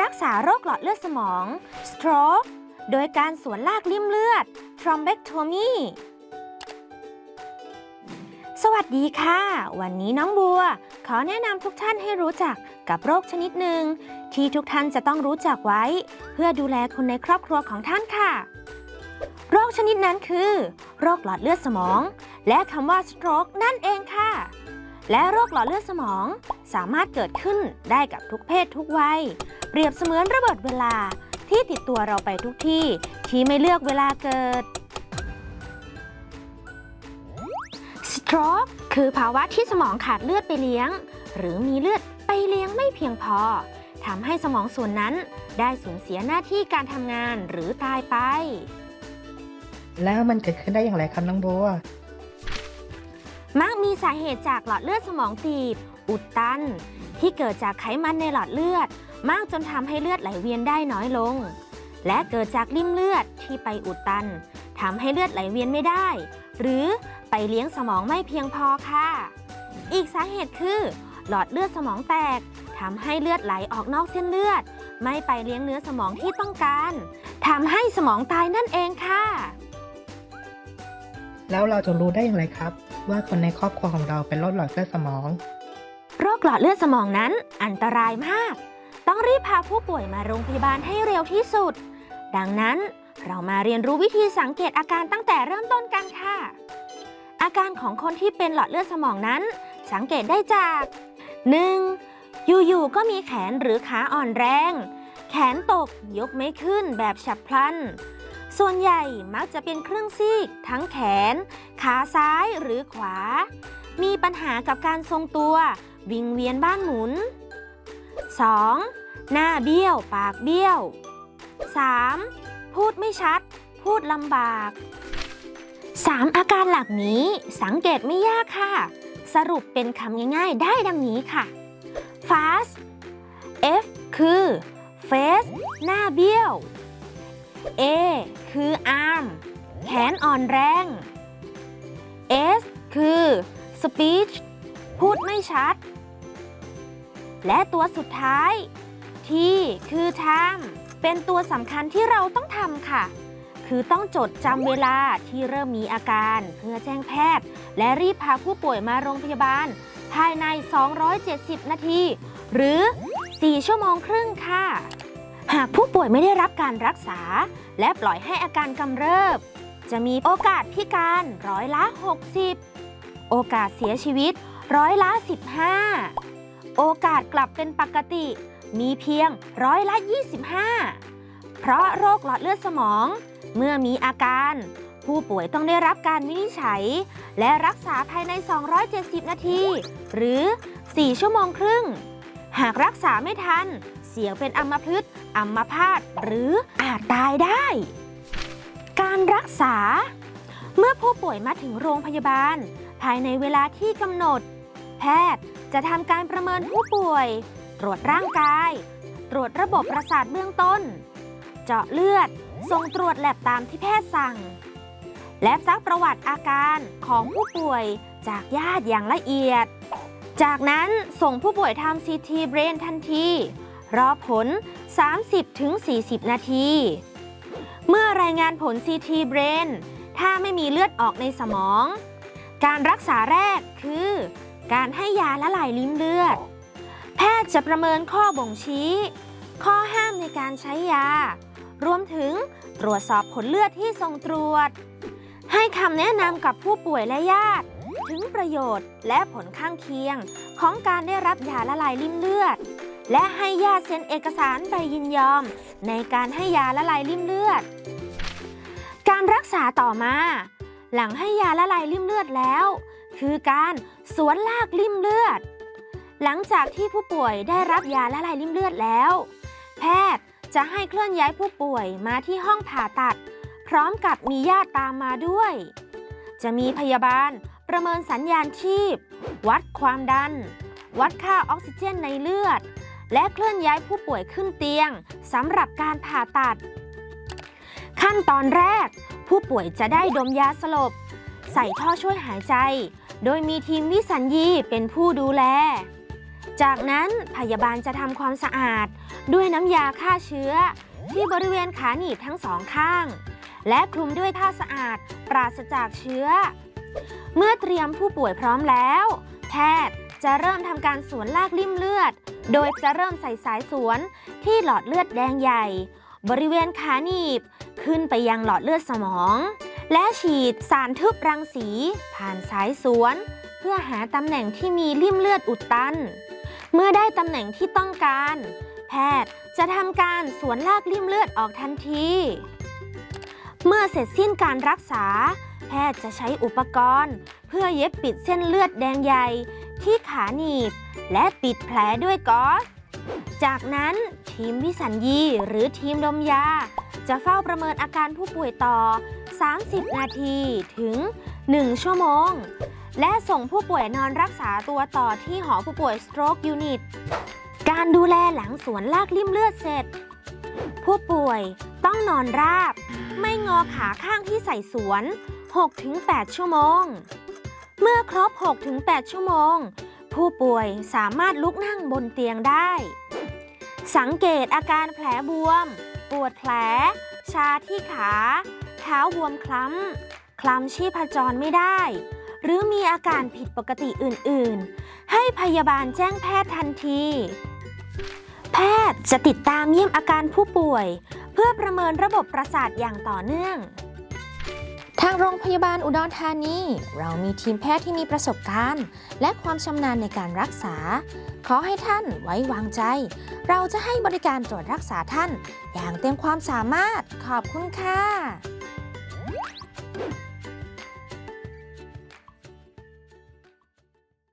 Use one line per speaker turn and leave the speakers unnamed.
รักษาโรคหลอดเลือดสมอง stroke โดยการสวนลากริ่มเลือด thrombectomy สวัสดีค่ะ วันนี้น้องบัว ขอแนะนำทุกท่านให้รู้จักกับโรคชนิดหนึ่ง ที่ทุกท่านจะต้องรู้จักไว้ เพื่อดูแลคนในครอบครัวของท่านค่ะ โรคชนิดนั้นคือ โรคหลอดเลือดสมอง และคำว่า stroke นั่นเองค่ะ และโรคหลอดเลือดสมองสามารถเกิดขึ้นได้กับทุกเพศทุกวัย เปรียบเสมือนระเบิดเวลาที่ติดตัวเราไปทุกที่ ที่ไม่เลือกเวลาเกิด stroke คือภาวะที่สมองขาดเลือดไปเลี้ยง หรือมีเลือดไปเลี้ยงไม่เพียงพอทำให้สมองส่วนนั้นได้สูญเสียหน้าที่การทำงานหรือตายไป
แล้วมันเกิดขึ้นได้อย่างไรครับน้องบัว
มักมีสาเหตุจากหลอดเลือดสมองตีบ อุดตัน ที่เกิดจากไขมันในหลอดเลือด มากจนทำให้เลือดไหลเวียนได้น้อยลง และเกิดจากริ่มเลือดที่ไปอุดตันทำให้เลือดไหลเวียนไม่ได้ หรือไปเลี้ยงสมองไม่เพียงพอค่ะ อีกสาเหตุคือ หลอดเลือดสมองแตกทำให้เลือดไหลออกนอกเส้นเลือด ไม่ไปเลี้ยงเนื้อสมองที่ต้องการทำให้สมองตายนั่นเองค่ะ
แล้วเราจะรู้ได้อย่างไรครับ ว่าคนในครอบครัวของเราเป็นโรคหลอดเลือดสมอง
โรคหลอดเลือดสมองนั้นอันตรายมาก ต้องรีบพาผู้ป่วยมาโรงพยาบาลให้เร็วที่สุด ดังนั้นเรามาเรียนรู้วิธีสังเกตอาการตั้งแต่เริ่มต้นกันค่ะ อาการของคนที่เป็นหลอดเลือดสมองนั้น สังเกตได้จาก 1. อยู่ๆก็มีแขนหรือขาอ่อนแรง แขนตกยกไม่ขึ้นแบบฉับพลัน ส่วนใหญ่มักจะเป็นครึ่งซีก ทั้งแขน ขาซ้ายหรือขวา มีปัญหากับการทรงตัว วิงเวียนบ้านหมุน 2. หน้าเบี้ยว ปากเบี้ยว 3. พูดไม่ชัด พูดลำบาก 3 อาการหลักนี้สังเกตไม่ยากค่ะ สรุปเป็นคำง่ายๆ ได้ดังนี้ค่ะ fast F คือ face หน้าเบี้ยว A คือ arm แขนอ่อนแรง S คือ speech พูดไม่ชัด และตัวสุดท้าย T คือ time เป็นตัวสำคัญที่เราต้องทำค่ะ คือต้องจดจำเวลาที่เริ่มมีอาการ เพื่อแจ้งแพทย์ และรีบพาผู้ป่วยมาโรงพยาบาล ภายใน 270 นาที หรือ 4 ชั่วโมงครึ่งค่ะ หากผู้ป่วยไม่ได้รับการรักษา และปล่อยให้อาการกำเริบ จะมีโอกาสพิการร้อยละ 60 โอกาสเสียชีวิตร้อยละ 15 โอกาสกลับเป็นปกติ มีเพียงร้อยละ 25 เพราะโรคหลอดเลือดสมอง เมื่อมีอาการ ผู้ป่วยต้องได้รับการวินิจฉัย และรักษาภายใน 270 นาที หรือ 4 ชั่วโมงครึ่ง หากรักษาไม่ทัน เสี่ยงเป็นอัมพฤกษ์อัมพาตหรืออาจตายได้ การรักษา เมื่อผู้ป่วยมาถึงโรงพยาบาล ภายในเวลาที่กำหนด แพทย์ จะทำการประเมินผู้ป่วย ตรวจร่างกาย ตรวจระบบประสาทเบื้องต้น เจาะเลือด ส่งตรวจแลบตามที่แพทย์สั่ง และซักประวัติอาการของผู้ป่วยจากญาติอย่างละเอียด จากนั้นส่งผู้ป่วยทำ CT Brain ทันที รอผล 30-40 นาที เมื่อรายงานผล CT Brain ถ้าไม่มีเลือดออกในสมอง การรักษาแรกคือ การให้ยาละลายลิ้นเลือด แพทย์จะประเมินข้อบ่งชี้ ข้อห้ามในการใช้ยา รวมถึงตรวจสอบผลเลือดที่ส่งตรวจ ให้คำแนะนำกับผู้ป่วยและญาติ ถึงประโยชน์และผลข้างเคียง ของการได้รับยาละลายริ่มเลือด และให้ญาติเซ็นเอกสารใบยินยอม ในการให้ยาละลายริ่มเลือด การรักษาต่อมา หลังให้ยาละลายริ่มเลือดแล้ว คือการสวนลากริ่มเลือด หลังจากที่ผู้ป่วยได้รับยาละลายริ่มเลือดแล้ว แพทย์จะให้เคลื่อนย้ายผู้ป่วยมาที่ห้องผ่าตัด พร้อมกับมีญาติตามมาด้วย จะมีพยาบาลประเมินสัญญาณชีพ วัดความดัน วัดค่าออกซิเจนในเลือด และเคลื่อนย้ายผู้ป่วยขึ้นเตียงสำหรับการผ่าตัด ขั้นตอนแรก ผู้ป่วยจะได้ดมยาสลบ ใส่ท่อช่วยหายใจ โดยมีทีมวิสัญญีเป็นผู้ดูแล จากนั้นพยาบาลจะทำความสะอาด ด้วยน้ำยาฆ่าเชื้อ ที่บริเวณขาหนีบทั้งสองข้าง และคลุมด้วยผ้าสะอาดปราศจากเชื้อ เมื่อเตรียมผู้ป่วยพร้อมแล้ว แพทย์จะเริ่มทำการสวนลากลิ่มเลือด โดยจะเริ่มใส่สายสวนที่หลอดเลือดแดงใหญ่ บริเวณขาหนีบขึ้นไปยังหลอดเลือดสมอง และฉีดสารทึบรังสี ผ่านสายสวน เพื่อหาตำแหน่งที่มีลิ่มเลือดอุดตัน เมื่อได้ตำแหน่งที่ต้องการ แพทย์จะทำการสวนลากลิ่มเลือดออกทันที เมื่อเสร็จสิ้นการรักษา แพทย์จะใช้อุปกรณ์ เพื่อเย็บปิดเส้นเลือดแดงใหญ่ที่ขาหนีบ และปิดแผลด้วยก๊อซจากนั้นทีมวิสัญญีหรือทีมดมยา จะเฝ้าประเมินอาการผู้ป่วยต่อ 30 นาทีถึง 1 ชั่วโมง และส่งผู้ป่วยนอนรักษาตัวต่อที่หอผู้ป่วย stroke unit การดูแลหลังสวนลากลิ่มเลือดเสร็จ ผู้ป่วยต้องนอนราบ ไม่งอขาข้างที่ใส่สวน 6-8 ชั่วโมง เมื่อครบ 6-8 ชั่วโมง ผู้ป่วยสามารถลุกนั่งบนเตียงได้ สังเกตอาการแผลบวม ปวดแผล ชาที่ขา ท้าบวมคล้ำ คลำชีพจรไม่ได้ หรือมีอาการผิดปกติอื่น ๆ ให้พยาบาลแจ้งแพทย์ทันที แพทย์จะติดตามเยี่ยมอาการผู้ป่วย เพื่อประเมินระบบประสาทอย่างต่อเนื่อง
ทางโรงพยาบาลอุดรธานี เรามีทีมแพทย์ที่มีประสบการณ์ และความชำนาญในการรักษา ขอให้ท่านไว้วางใจ เราจะให้บริการตรวจรักษาท่าน อย่างเต็มความสามารถขอบคุณค่ะ